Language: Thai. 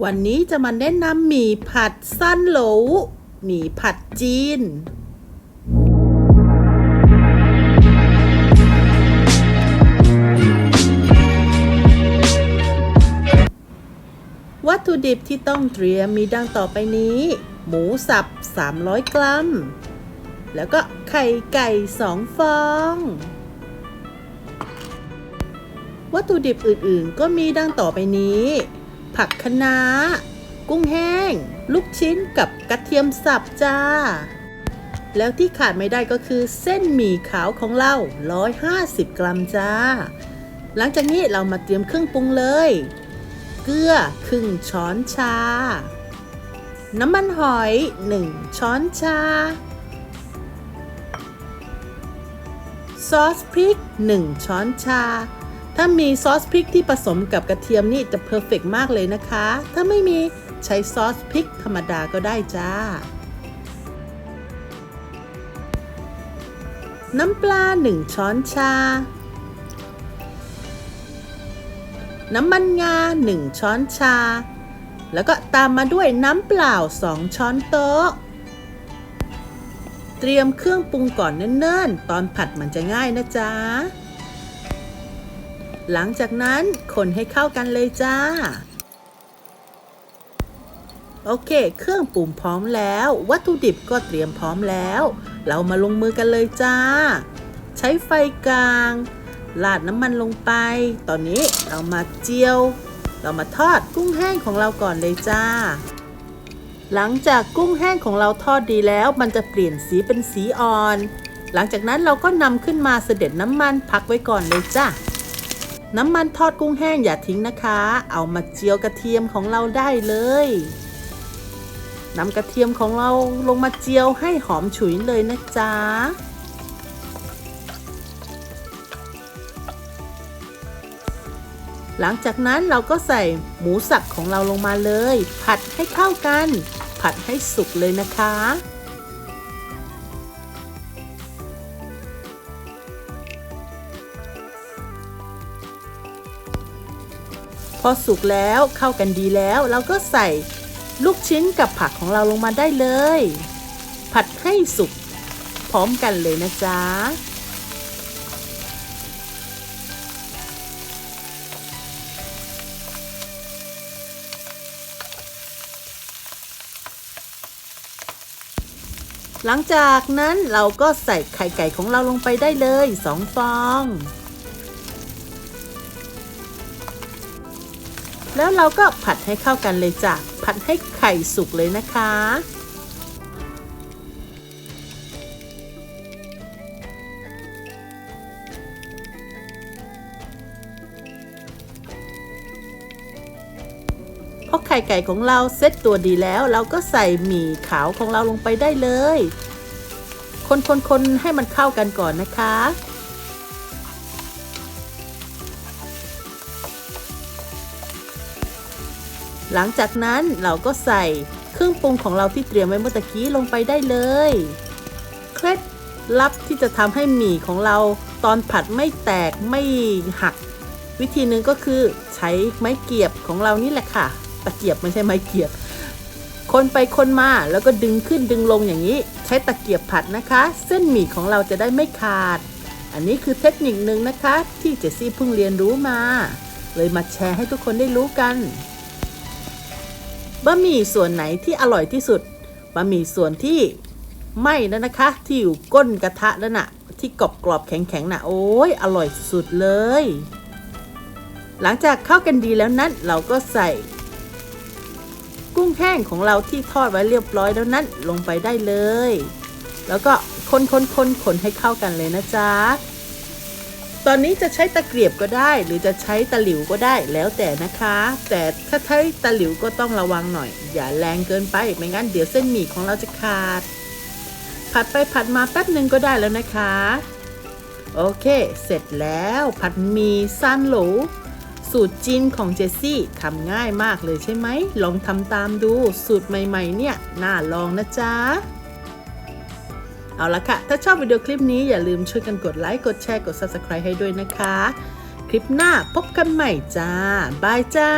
วันนี้จะมาแนะนำหมี่ผัดสั้นโหลหมี่ผัดจีน วัตถุดิบที่ต้องเตรียมมีดังต่อไปนี้ หมูสับ 300 กรัม แล้วก็ไข่ไก่ 2 ฟอง วัตถุดิบอื่นๆ ก็มีดังต่อไปนี้ ผักคะน้า กุ้งแห้ง ลูกชิ้นกับกระเทียมสับจ้า แล้วที่ขาดไม่ได้ก็คือเส้นหมี่ขาวของเรา 150 กรัมจ้า หลังจากนี้เรามาเตรียมเครื่องปรุงเลย เกลือครึ่งช้อนชา น้ำมันหอย 1 ช้อนชา ซอสพริก 1 ช้อนชา ถ้ามีซอสพริกที่ผสมกับกระเทียมนี่จะเพอร์เฟกมากเลยนะคะ ถ้าไม่มีใช้ซอสพริกธรรมดาก็ได้จ้า น้ำปลา 1 ช้อนชา น้ำมันงา 1 ช้อนชา แล้วก็ตามมาด้วยน้ำเปล่า 2 ช้อนโต๊ะ เตรียมเครื่องปรุงก่อนเนิ่นๆ ตอนผัดมันจะง่ายนะจ๊ะ หลังจากนั้นคนให้เข้ากันเลยจ้า โอเค เครื่องปรุงพร้อมแล้ว วัตถุดิบก็เตรียมพร้อมแล้ว เรามาลงมือกันเลยจ้า ใช้ไฟกลาง ลาดน้ำมันลงไป ตอนนี้เรามาเจียว เรามาทอดกุ้งแห้งของเราก่อนเลยจ้าหลังจากกุ้งแห้งของเราทอดดีแล้ว มันจะเปลี่ยนสีเป็นสีอ่อน หลังจากนั้นเราก็นำขึ้นมาเสด็จน้ำมันพักไว้ก่อนเลยจ้า น้ำมันทอดกุ้งแห้งอย่าทิ้งนะคะ เอามาเจียวกระเทียมของเราได้เลยนำกระเทียมของเราลงมาเจียวให้หอมฉุยเลยนะจ๊ะหลังจากนั้นเราก็ใส่หมูสับของเราลงมาเลย ผัดให้เข้ากัน ผัดให้สุกเลยนะคะ พอสุกแล้วเข้ากันดีแล้ว เราก็ใส่ลูกชิ้นกับผักของเราลงมาได้เลย ผัดให้สุกพร้อมกันเลยนะจ๊ะหลังจากนั้นเราก็ใส่ไข่ไก่ของเราลงไปได้เลยสองฟอง แล้วเราก็ผัดให้เข้ากันเลยจ้ะ ผัดให้ไข่สุกเลยนะคะ พอไข่ไก่ของเราเซ็ตตัวดีแล้ว เราก็ใส่หมี่ขาวของเราลงไปได้เลย คนๆๆให้มันเข้ากันก่อนนะคะ หลังจากนั้นเราก็ใส่เครื่องปรุงของเราที่เตรียมไว้เมื่อตะกี้ลงไปได้เลย เคล็ดลับที่จะทำให้หมี่ของเราตอนผัดไม่แตกไม่หัก วิธีหนึ่งก็คือใช้ไม้เกียบของเรานี่แหละค่ะ ตะเกียบไม่ใช่ไม้เกียบ คนไปคนมาแล้วก็ดึงขึ้นดึงลงอย่างนี้ ใช้ตะเกียบผัดนะคะ เส้นหมี่ของเราจะได้ไม่ขาด อันนี้คือเทคนิคหนึ่งนะคะ ที่เจสซี่เพิ่งเรียนรู้มา เลยมาแชร์ให้ทุกคนได้รู้กัน บะหมี่ส่วนไหนที่อร่อยที่สุดบะหมี่ส่วนที่ไหม้แล้วนะคะ ที่อยู่ก้นกระทะนั่นน่ะ ที่กรอบกรอบๆแข็งแข็งๆน่ะโอ้ยอร่อยสุดเลย หลังจากเข้ากันดีแล้วนั้นเราก็ใส่ กุ้งแห้งของเราที่ทอดไว้เรียบร้อยแล้วนั้นลงไปได้เลย แล้วก็คนคนคนคนให้เข้ากันเลยนะจ๊ะ ตอนนี้จะใช้ตะเกียบก็ได้ หรือจะใช้ตะหลิวก็ได้แล้วแต่นะคะ แต่ถ้าใช้ตะหลิวก็ต้องระวังหน่อย อย่าแรงเกินไปไม่งั้นเดี๋ยวเส้นหมี่ของเราจะขาด ผัดไปผัดมาแป๊บหนึ่งก็ได้แล้วนะคะ โอเค เสร็จแล้วผัดหมี่ซันโหลสูตรจีนของเจสซี่ทำง่ายมากเลยใช่ไหม ลองทำตามดูสูตรใหม่ ๆ เนี่ย น่าลองนะจ๊ะ เอาละค่ะ ถ้าชอบวิดีโอคลิปนี้อย่าลืมช่วยกันกดไลค์ กดแชร์ กด Subscribe ให้ด้วยนะคะ คลิปหน้าพบกันใหม่จ้า บายจ้า